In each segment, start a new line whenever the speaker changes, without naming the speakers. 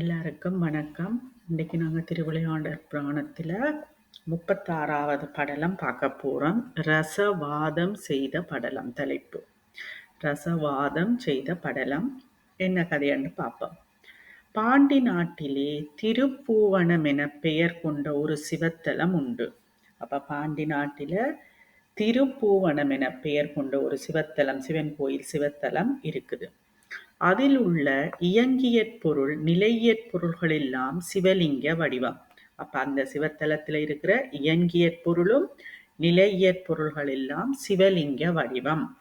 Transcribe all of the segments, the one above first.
எல்லாருக்கும் வணக்கம். இன்னைக்கு நாங்கள் திருவிளையாண்டர் புராணத்தில் முப்பத்தாறாவது படலம் பார்க்க போகிறோம் ரசவாதம் செய்த படலம் தலைப்பு. ரசவாதம் செய்த படலம் என்ன கதைன்னு பார்ப்போம். பாண்டி நாட்டிலே திருப்பூவனம் என பெயர் கொண்ட ஒரு சிவத்தலம் உண்டு. அப்போ பாண்டி நாட்டில் திருப்பூவனம் என பெயர் கொண்ட ஒரு சிவத்தலம் சிவன் கோயில் சிவத்தலம் இருக்குது. அதில் உள்ள இயங்கியற் பொருள் நிலையியற் பொருள்களெல்லாம் சிவலிங்க வடிவம். அப்ப அந்த சிவத்தலத்துல இருக்கிற இயங்கியற் பொருளும் நிலையியற் பொருள்களெல்லாம் சிவலிங்க வடிவம்.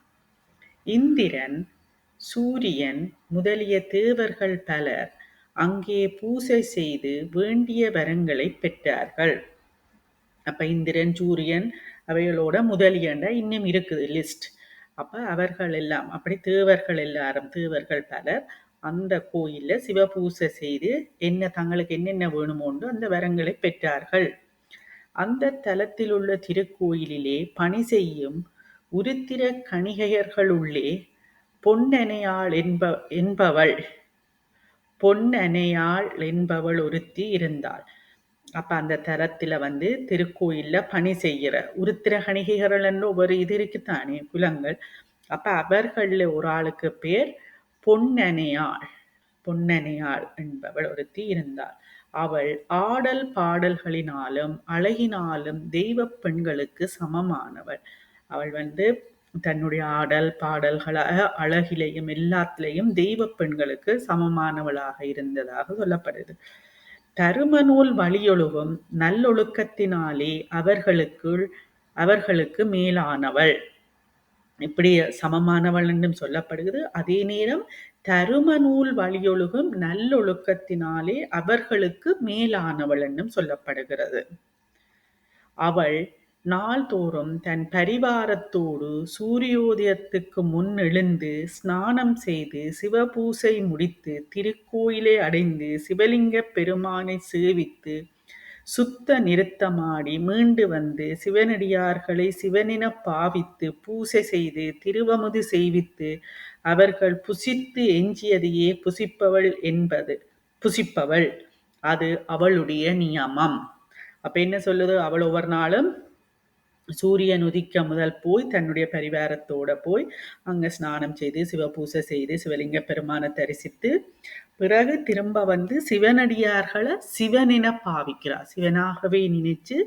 இந்திரன், சூரியன் முதலிய தேவர்கள் பலர் அங்கே பூசை செய்து வேண்டிய வரங்களைப் பெற்றார்கள். அப்ப இந்திரன், சூரியன் அவைகளோட முதலியண்ட இன்னும் இருக்குது லிஸ்ட். அப்போ அவர்கள் எல்லாம் அப்படி தேவர்கள் எல்லாரும் தேவர்கள் பலர் அந்த கோயிலில் சிவபூசை செய்து என்ன தங்களுக்கு என்னென்ன வேணுமோண்டு அந்த வரங்களை பெற்றார்கள். அந்த தலத்தில் உள்ள திருக்கோயிலிலே பணி செய்யும் உருத்திர கணிகையர்களுள்ளே பொன்னனையாள் என்ப என்பவள் பொன்னனையாள் என்பவள் ஒருத்தி இருந்தாள். அப்ப அந்த தரத்துல வந்து திருக்கோயில்ல பணி செய்கிற உருத்திர கணிகைகள் என்று ஒரு இது இருக்குத்தானே குலங்கள். அப்ப அவர்கள்ல ஒரு ஆளுக்கு பேர் பொன்னனையாள். பொன்னனையாள் என்பவள் ஒருத்தி இருந்தாள். அவள் ஆடல் பாடல்களினாலும் அழகினாலும் தெய்வப் பெண்களுக்கு சமமானவள். அவள் வந்து தன்னுடைய ஆடல் பாடல்கள அழகிலையும் எல்லாத்திலையும் தெய்வப் பெண்களுக்கு சமமானவளாக இருந்ததாக சொல்லப்படுது. தருமநூல் வழியொழுகும் நல்லொழுக்கத்தினாலே அவர்களுக்குள் அவர்களுக்கு மேலானவள். இப்படி சமமானவள் என்றும் சொல்லப்படுகிறது. அதே நேரம் தருமநூல் வழியொழுகும் நல்லொழுக்கத்தினாலே அவர்களுக்கு மேலானவள் என்றும் சொல்லப்படுகிறது. அவள் நாள்தோறும் தன் பரிவாரத்தோடு சூரியோதயத்துக்கு முன் எழுந்து ஸ்நானம் செய்து சிவபூசை முடித்து திருக்கோயிலை அடைந்து சிவலிங்கப் பெருமானைச் சேவித்து சுத்த நிறுத்தமாடி மீண்டு வந்து சிவனடியார்களை சிவனின பாவித்து பூசை செய்து திருவமுது செய்வித்து அவர்கள் புசித்து எஞ்சியதையே புசிப்பவள் என்பது புசிப்பவள். அது அவளுடைய நியமம். அப்ப என்ன சொல்லுது அவள் ஒவ்வொரு நாளும் சூரியன் உதிக்க முதல் போய் தன்னுடைய பரிவாரத்தோட போய் அங்க ஸ்நானம் செய்து சிவபூசை செய்து சிவலிங்க பெருமானை தரிசித்து பிறகு திரும்ப வந்து சிவனடியார்களை சிவனின பாவிக்கிறார். சிவனாகவே நினைச்சு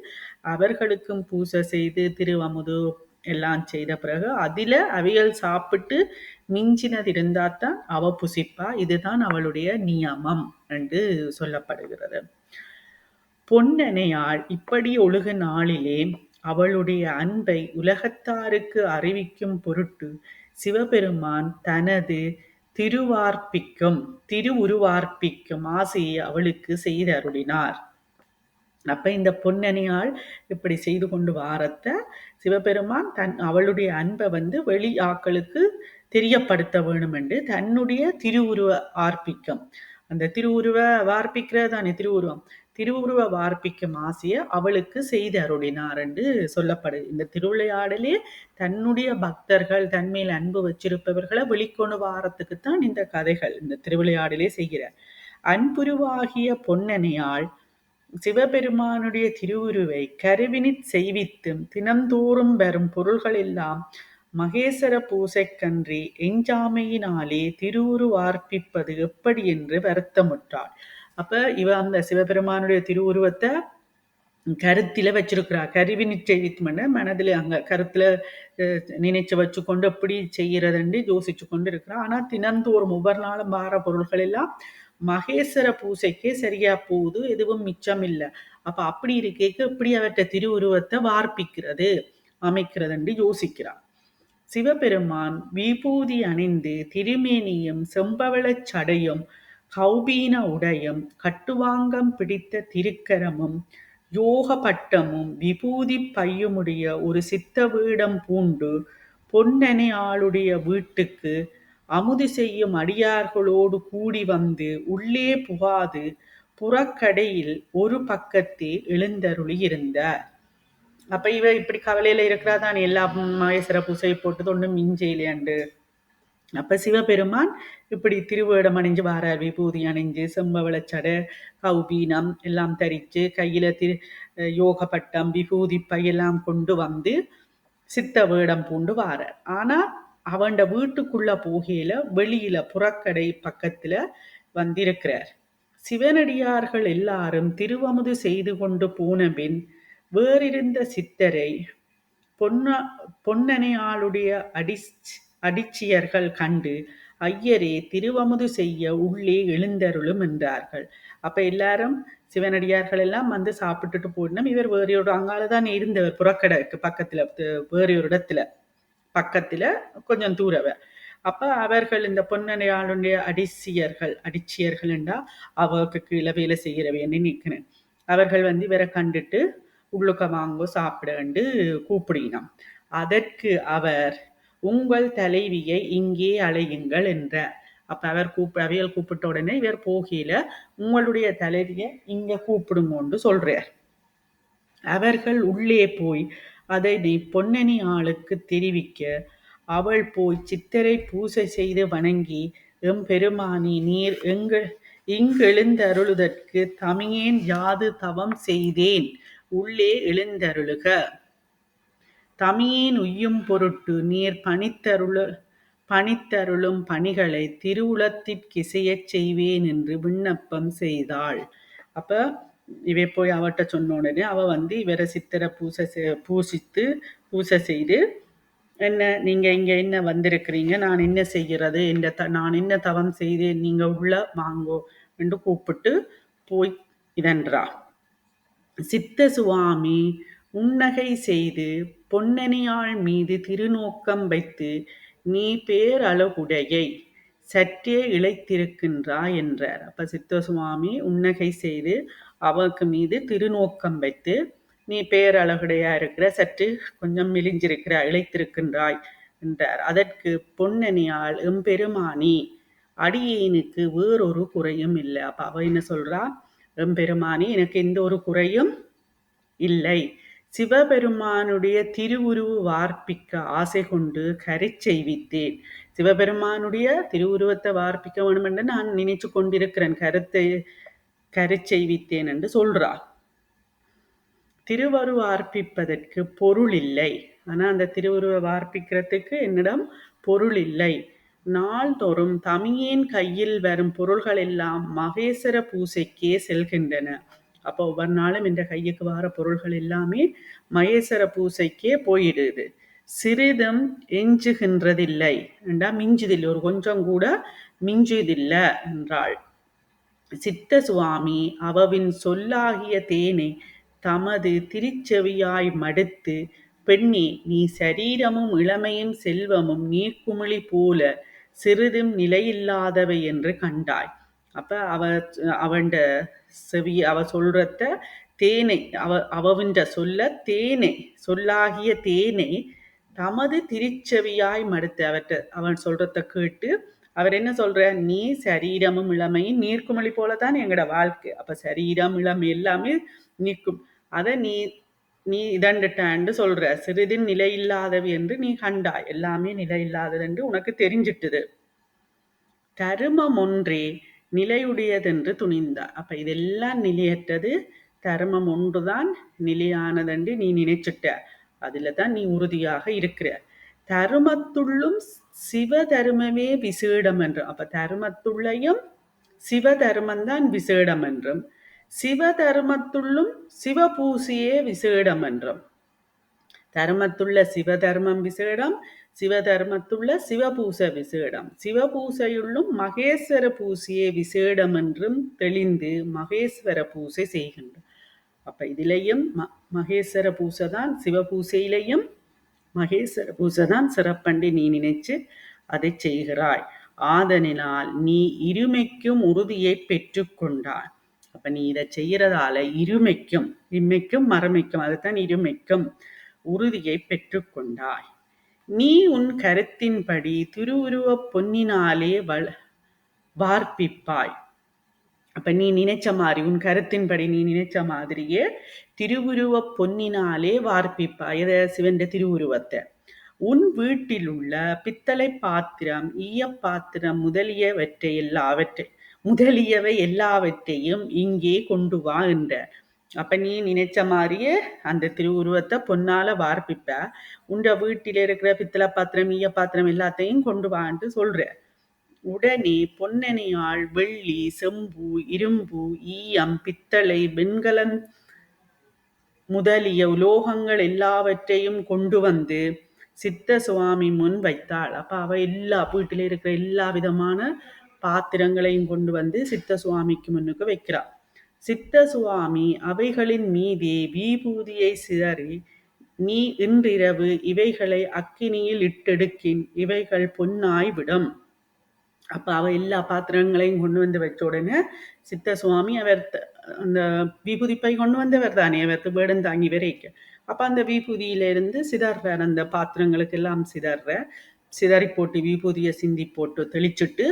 அவர்களுக்கும் பூசை செய்து திருவமுது எல்லாம் செய்த பிறகு அதில அவைகள் சாப்பிட்டு மிஞ்சினது இருந்தாத்தான் அவ புசிப்பா. இதுதான் அவளுடைய நியமம் என்று சொல்லப்படுகிறது. பொன்னனையாள் இப்படி ஒழுகு நாளிலே அவளுடைய அன்பை உலகத்தாருக்கு அறிவிக்கும் பொருட்டு சிவபெருமான் தனது திருவார்ப்பிக்கும் திருவுருவார்ப்பிக்கும் ஆசையை அவளுக்கு செய்தருளினார். அப்ப இந்த பொன்னணியாள் இப்படி செய்து கொண்டு வாரத்த சிவபெருமான் தன் அவளுடைய அன்பை வந்து வெளி ஆக்களுக்கு தெரியப்படுத்த வேணும் என்று தன்னுடைய திருவுருவ ஆர்ப்பிக்கம் அந்த திருவுருவ வார்ப்பிக்கிறது தானே திருவுருவம் திருவுருவ வார்ப்பிக்கும் ஆசையை அவளுக்கு செய்து அருளினார் என்று சொல்லப்படுது இந்த திருவிளையாடலே தன்னுடைய பக்தர்கள் தன்மேல் அன்பு வச்சிருப்பவர்களை வெளிக்கொண்டு வாரத்துக்குத்தான் இந்த கதைகள் இந்த திருவிளையாடலே செய்கிறார் அன்புருவாகிய பொன்னனையாள் சிவபெருமானுடைய திருவுருவை கருவினிற் செய்வித்தும் தினந்தோறும் வரும் பொருள்கள் எல்லாம் மகேசர பூசைக்கன்றி எஞ்சாமையினாலே திருவுருவார்ப்பிப்பது எப்படி என்று வருத்தமுற்றாள். அப்ப இவ அந்த சிவபெருமானுடைய திருவுருவத்தை கருத்தில வச்சிருக்கிறா. கருவினிற் செய்வித்தும் மனதில் அங்க கருத்துல நினைச்சு வச்சு கொண்டு எப்படி செய்யறதுன்னு யோசிச்சு கொண்டு இருக்கிறா. ஆனா தினந்தோறும் ஒவ்வொரு நாளும் வார பொருள்கள் எல்லாம் மகேஸ்வர பூசைக்கே சரியா போகுது எதுவும் மிச்சம் இல்லை. அப்ப அப்படி இருக்கேக்கு எப்படி அவற்றை திருவுருவத்தை வார்ப்பிக்கிறது அமைக்கிறதுன்னு யோசிக்கிறார் சிவபெருமான் விபூதி அணிந்து திருமேனியும் செம்பவளச் சடையும் கௌபீன உடையும் கட்டுவாங்கம் பிடித்த திருக்கரமும் யோக பட்டமும் விபூதி பையுமுடைய ஒரு சித்த வீடம் பூண்டு பொன்னனை ஆளுடைய வீட்டுக்கு அமுது செய்யும் அடியார்களோடு கூடி வந்து உள்ளே புகாது புறக்கடையில் ஒரு பக்கத்தே எழுந்தருளி இருந்தார். அப்ப இவ இப்படி கவலையில இருக்கிறா தான் எல்லா மகேஸ்வர பூசை போட்டது ஒன்றும் மிஞ்சையிலேண்டு அப்ப சிவபெருமான் இப்படி திருவேடம் அணிஞ்சு வாரார். விபூதி அணிஞ்சு செம்பவளச்சடை கௌபீனம் எல்லாம் தரித்து கையில திரு யோக பட்டம் விபூதி பையெல்லாம் கொண்டு வந்து சித்த வேடம் பூண்டு வாரார். ஆனா அவண்ட வீட்டுக்குள்ள போகையில வெளியில புறக்கடை பக்கத்துல வந்திருக்கிறார். சிவனடியார்கள் எல்லாரும் திருவமுது செய்து கொண்டு போனபின் வேறிருந்த சித்தரை பொன்ன பொன்னனையாளுடைய அடி அடிச்சியர்கள் கண்டு ஐயரே திருவமுது செய்ய உள்ளே எழுந்தருளும் என்றார்கள். அப்ப எல்லாரும் சிவனடியார்கள் எல்லாம் வந்து சாப்பிட்டுட்டு போடணும் இவர் வேறையோட ஒரு அங்காலதான் இருந்தவர் புறக்கடைக்கு பக்கத்துல வேற இடத்துல பக்கத்துல கொஞ்சம் தூரவ அப்ப அவர்கள் இந்த பொன்னனையாளுடைய அடிச்சியர்கள் அடிச்சியர்கள் என்றா அவருக்கு கீழே வேலை செய்கிறவைன்னு நிற்கிறேன் அவர்கள் வந்து இவரை கண்டுட்டு உள்ளுக்க வாங்கோ சாப்பிடண்டு கூப்பிடினான் அதற்கு அவர் உங்கள் தலைவியை இங்கே அழையுங்கள் என்ற அப்ப அவர் கூப்ப அவையல் கூப்பிட்ட உடனே இவர் போகையில உங்களுடைய தலைவியை இங்க கூப்பிடுங்கொண்டு சொல்றார். அவர்கள் உள்ளே போய் அதை நீ பொன்னணி ஆளுக்கு தெரிவிக்க. அவள் போய் சித்தரை பூசை செய்து வணங்கி எம்பெருமானி நீர் எங்கள் இங்கெழுந்தருளுதற்கு தமியேன் யாது தவம் செய்தேன். உள்ளே எழுந்தருளுக. தமியேன் உய்யும் பொருட்டு நீர் பணித்தருள பணித்தருளும் பணிகளை திருவுளத்திற்கிசையச் செய்வேன் என்று விண்ணப்பம் செய்தாள். அப்ப இவை போய் அவட்ட சொன்ன உடனே அவ வந்து இவரை சித்திரை பூசை பூசித்து பூசை செய்து என்ன நீங்க இங்க என்ன வந்திருக்கிறீங்க? நான் என்ன செய்கிறது? இந்த த நான் என்ன தவம் செய்தேன்? நீங்க உள்ள வாங்கோ என்று கூப்பிட்டு போய் இதன்றா சித்த சுவாமி உன்னகை செய்து பொன்னணியாள் மீது திருநோக்கம் வைத்து நீ பேரழகுடையை சற்றே இழைத்திருக்கின்றாய் என்றார். அப்ப சித்தசுவாமி உன்னகை செய்து அவருக்கு மீது திருநோக்கம் வைத்து நீ பேரழகுடையா இருக்கிற சற்று கொஞ்சம் மெலிஞ்சிருக்கிற இழைத்திருக்கின்றாய் என்றார். அதற்கு பொன்னணியால் எம்பெருமானி அடியேனுக்கு வேறொரு குறையும் இல்லை. அப்ப அவ என்ன சொல்றா? எம்பெருமானி எனக்கு எந்த ஒரு குறையும் இல்லை. சிவபெருமானுடைய திருவுருவு வார்ப்பிக்க ஆசை கொண்டு கரை செய்வித்தேன். சிவபெருமானுடைய திருவுருவத்தை வார்ப்பிக்க வேண்டும் என்று நான் நினைச்சு கொண்டிருக்கிறேன். கருத்தை கரை செய்வித்தேன் என்று சொல்றா திருவருவ வார்ப்பிப்பதற்கு பொருள் இல்லை. ஆனா அந்த திருவுருவ வார்ப்பிக்கிறதுக்கு என்னிடம் பொருள் இல்லை. நாள்தோறும் தமியின் கையில் வரும் பொருள்கள் எல்லாம் மகேசர பூசைக்கே செல்கின்றன. அப்போ ஒவ்வொரு நாளும் இந்த கையுக்கு வர பொருள்கள் எல்லாமே மகேசர பூசைக்கே போயிடுது. சிறிதும் எஞ்சுகின்றதில்லை. என்றா மிஞ்சுதில்லை. ஒரு கொஞ்சம் கூட மிஞ்சுதில்லை என்றாள். சித்த சுவாமி அவவின் சொல்லாகிய தேனை தமது திருச்செவியாய் மடுத்து பெண்ணே நீ சரீரமும் இளமையும் செல்வமும் நீர்க்குமிழி போல சிறிதும் நிலையில்லாதவை என்று கண்டாய் அப்ப அவ அவண்ட செவி அவ சொல்றத தேனை அவ அவவின்ற சொல்ல தேனை சொல்லாகிய தேனை தமது திருச்செவியாய் மடுத்து அவற்ற அவன் சொல்றத கேட்டு அவர் என்ன சொல்ற? நீ சரீரமும் இளமையும் நீர்க்குமொழி போலதான் எங்களோட வாழ்க்கை. அப்ப சரீரம் இளமை எல்லாமே நிற்கும் அதை நீ நீ இதண்டுட்டான்னு சொல்ற. சிறிதின் நிலை இல்லாதவி என்று நீ கண்டாய் எல்லாமே நிலை இல்லாதது என்று உனக்கு தெரிஞ்சிட்டுது. தருமம் ஒன்றே நிலையுடையதென்று துணிந்தார். அப்ப இதெல்லாம் நிலையற்றது. தர்மம் ஒன்றுதான் நிலையானதென்று நீ நினைச்சிட்ட. அதுல தான் நீ உறுதியாக இருக்கிற. தருமத்துள்ளும் சிவ தருமமே விசேடம் என்றும். அப்ப தருமத்துள்ளையும் சிவ தருமம் விசேடம் என்றும். சிவ தருமத்துள்ளும் சிவபூசியே விசேடம் என்றும். தர்மத்துள்ள சிவதர்மம் விசேடம். சிவதர்மத்துள்ள சிவபூச விசேடம். சிவபூசையுள்ளும் மகேஸ்வர பூசையே விசேடம் என்றும் தெளிந்து மகேஸ்வர பூசை செய்கின்றார் அப்ப இதிலையும் ம மகேஸ்வர பூசை தான் சிவபூசையிலையும் மகேஸ்வர பூசை தான் சிறப்பண்டி நீ நினைச்சு அதை செய்கிறாய். ஆதனினால் நீ இருமைக்கும் உறுதியை பெற்றுக்கொண்டாய். அப்ப நீ இதை செய்யறதால இருமைக்கும் இம்மைக்கும் மரமைக்கும் அதுதான் இருமைக்கும் உறுதியை பெற்றுக்கொண்டாய். நீ உன் கருத்தின்படி திருவுருவப் பொன்னினாலே வள வார்ப்பிப்பாய். அப்ப நீ நினைச்ச மாதிரி உன் கருத்தின்படி நீ நினைச்ச மாதிரியே திருவுருவ பொன்னினாலே வார்ப்பிப்பாய். எத? சிவந்த திருவுருவத்தை. உன் வீட்டிலுள்ள பித்தளை பாத்திரம் ஈய பாத்திரம் முதலியவற்றை எல்லாவற்றை முதலியவை எல்லாவற்றையும் இங்கே கொண்டு வா என்ற அப்ப நீ நினைச்ச மாதிரியே அந்த திருவுருவத்தை பொன்னால வார்ப்பிப்ப. உண்ட வீட்டில இருக்கிற பித்தளை பாத்திரம் ஈய பாத்திரம் எல்லாத்தையும் கொண்டு வான்ட்டு சொல்ற. உடனே பொன்னணியால் வெள்ளி செம்பு இரும்பு ஈயம் பித்தளை வெண்கலம் முதலிய உலோகங்கள் எல்லாவற்றையும் கொண்டு வந்து சித்த சுவாமி முன் வைத்தாள். அப்ப அவ எல்லா வீட்டில இருக்கிற எல்லா விதமான பாத்திரங்களையும் கொண்டு வந்து சித்த சுவாமிக்கு முன்னுக்கு வைக்கிறாள் சித்த சுவாமி அவைகளின் மீதே விபூதியை சிதறி நீ இன்றிரவு இவைகளை அக்கினியில் இட்டெடுக்கின் இவைகள் பொன்னாய் விடும். அப்ப அவ எல்லா பாத்திரங்களையும் கொண்டு வந்து வச்ச உடனே சித்த சுவாமி அவர் அந்த விபூதிப்பை கொண்டு வந்தவர் தானே அவர் வேடம் தாங்கி வரைக்க. அப்ப அந்த விபூதியிலிருந்து சிதறார் அந்த பாத்திரங்களுக்கு எல்லாம் சிதற சிதறி போட்டு விபூதியை சிந்தி போட்டு தெளிச்சுட்டு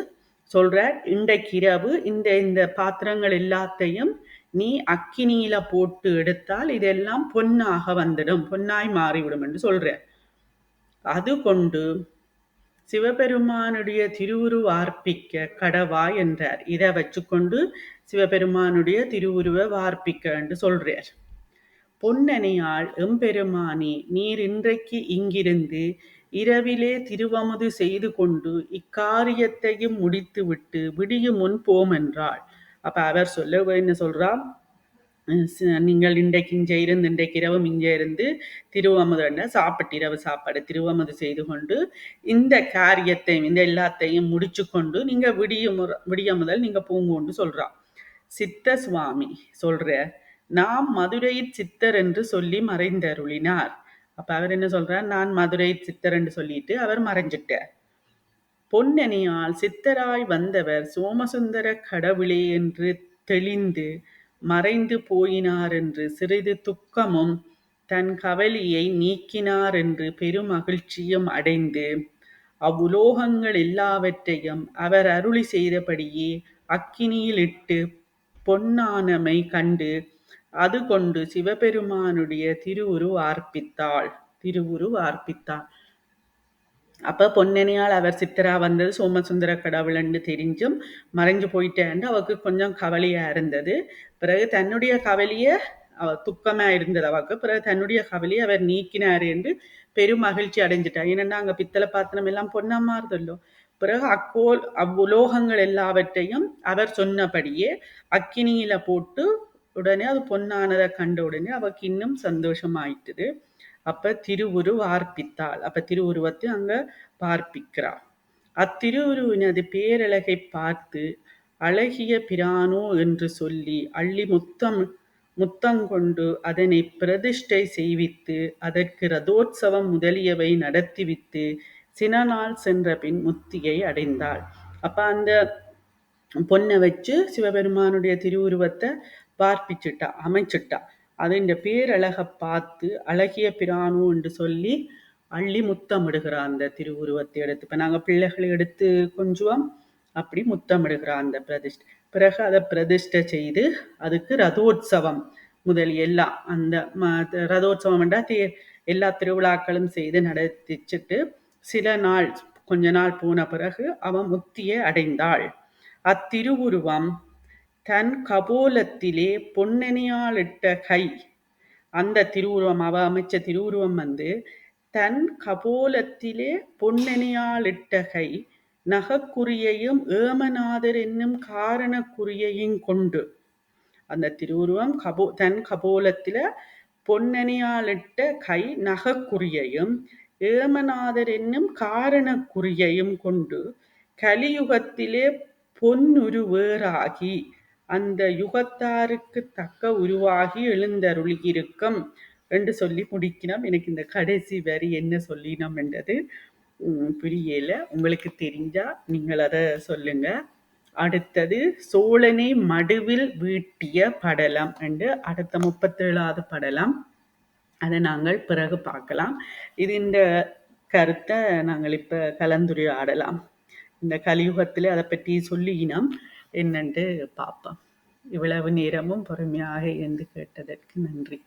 சொல்ற இன்றைக்கிரவு இந்த இந்த பாத்திரங்கள் எல்லாத்தையும் நீ அக்கினியில போட்டு எடுத்தால் இதெல்லாம் பொன்னாக வந்துடும் பொன்னாய் மாறிவிடும் என்று சொல்ற அது கொண்டு சிவபெருமானுடைய திருவுருவார்ப்பிக்க கடவா என்றார். இதை வச்சுக்கொண்டு சிவபெருமானுடைய திருவுருவை வார்ப்பிக்க என்று சொல்றார். பொன்னனையாள் எம்பெருமானி நீர் இன்றைக்கு இங்கிருந்து இரவிலே திருவமுது செய்து கொண்டு இக்காரியத்தையும் முடித்துவிட்டு விடியும் முன் போம் என்றாள் அப்ப அவர் சொல்ல என்ன சொல்றா நீங்கள் இன்றைக்கு இங்கே இருந்து இன்றைக்கு இரவும் இங்கே இருந்து திருவமுதன சாப்பிட்டு இரவு சாப்பாடு திருவமுது செய்து கொண்டு இந்த காரியத்தையும் இந்த எல்லாத்தையும் முடிச்சு கொண்டு நீங்க விடிய விடிய முதல் நீங்க பூங்கொண்டு சொல்றா சித்த சுவாமி சொல்ற நாம் மதுரையில் சித்தர் என்று சொல்லி மறைந்தருளினார். அப்ப அவர் என்ன சொல்றார்? நான் மதுரை சித்தர்ன்னு சொல்லிட்டு அவர் மறைஞ்சிட்டார். பொன்னணியால் சித்தராய் வந்தவர் சோமசுந்தர கடவுளே என்று தெளிந்து மறைந்து போயினார் என்று சிறிது துக்கமும் தன் கவலியை நீக்கினார் என்று பெருமகிழ்ச்சியும் அடைந்து அவ்வுலோகங்கள் எல்லாவற்றையும் அவர் அருளி செய்தபடியே அக்கினியில் இட்டு பொன்னானமை கண்டு அது கொண்டு சிவபெருமானுடைய திருவுரு ஆர்ப்பித்தாள். திருவுரு ஆர்ப்பித்தாள். அப்ப பொன்னனியால் அவர் சித்தரா வந்தது சோமசுந்தர கடவுள்னு தெரிஞ்சும் மறைஞ்சு போயிட்டேன்ட்டு அவருக்கு கொஞ்சம் கவலையா இருந்தது. பிறகு தன்னுடைய கவலைய அவ துக்கமா இருந்தது அவக்கு பிறகு தன்னுடைய கவலையை அவர் நீக்கினார் என்று பெரும் மகிழ்ச்சி அடைஞ்சிட்டார். ஏன்னா அங்க பித்தளை பாத்திரம் எல்லாம் பொன்னா மாறுதல்லோ பிறகு அக்கோல் அவ்வுலோகங்கள் எல்லாவற்றையும் அவர் சொன்னபடியே அக்கினியில போட்டு உடனே அது பொன்னானதை கண்ட உடனே அவக்கு இன்னும் சந்தோஷமாயிட்டுது. அப்ப திருவுரு வார்ப்பித்தாள் அப்ப திருவுருவத்தை அங்க பார்ப்பிக்கிறாள். அத்திருவுருவினது பேரழகை பார்த்து அழகிய பிரானோ என்று சொல்லி அள்ளி முத்தம் முத்தங்கொண்டு அதனை பிரதிஷ்டை செய்வித்து அதற்கு ரதோற்சவம் முதலியவை நடத்திவித்து சில நாள் சென்ற பின் முத்தியை அடைந்தாள். அப்ப அந்த பொண்ணை வச்சு சிவபெருமானுடைய திருவுருவத்தை வார்ப்பிச்சுட்டா அமைச்சுட்டா. அது இந்த பேரழகை பார்த்து அழகிய பிரானு என்று சொல்லி அள்ளி முத்தமிடுகிறா அந்த திருவுருவத்தை எடுத்து. இப்போ நாங்கள் பிள்ளைகளை எடுத்து கொஞ்சம் அப்படி முத்தமிடுகிறா அந்த பிரதிஷ்ட பிறகு அதை பிரதிஷ்டை செய்து அதுக்கு ரதோற்சவம் முதல் எல்லாம் அந்த ரதோற்சவம் என்றால் தே எல்லா திருவிழாக்களும் செய்து நடத்திச்சுட்டு சில நாள் கொஞ்ச நாள் போன பிறகு அவன் முத்தியை அடைந்தாள். அத்திருவுருவம் தன் கபோலத்திலே பொன்னணியாலிட்ட கை. அந்த திருவுருவம் அவ அமைச்ச திருவுருவம் வந்து தன் கபோலத்திலே பொன்னணியாலிட்ட கை நகக்குறியையும் ஏமநாதர் என்னும் காரணக்குறியையும் கொண்டு. அந்த திருவுருவம் கபோ தன் கபோலத்தில பொன்னணியாலிட்ட கை நகக்குறியையும் ஏமநாதர் என்னும் காரணக்குறியையும் கொண்டு கலியுகத்திலே பொன்னுருவேறாகி அந்த யுகத்தாருக்கு தக்க உருவாகி எழுந்தருளியிருக்கும் என்று சொல்லி முடிக்கணும் எனக்கு இந்த கடைசி வரி என்ன சொல்லினோம் என்றது புரியல. உங்களுக்கு தெரிஞ்சா நீங்கள் அதை சொல்லுங்க. அடுத்தது சோழனை மடுவில் வீட்டிய படலம் என்று அடுத்த முப்பத்தேழாவது படலம். அதை நாங்கள் பிறகு பார்க்கலாம். இது இந்த கருத்தை நாங்கள் இப்போ கலந்துரையாடலாம். இந்த கலியுகத்தில் அதை பற்றி சொல்லினோம். என்னென்று பார்ப்போம். இவ்வளவு நேரமும் பொறுமையாக இருந்து கேட்டதற்கு நன்றி.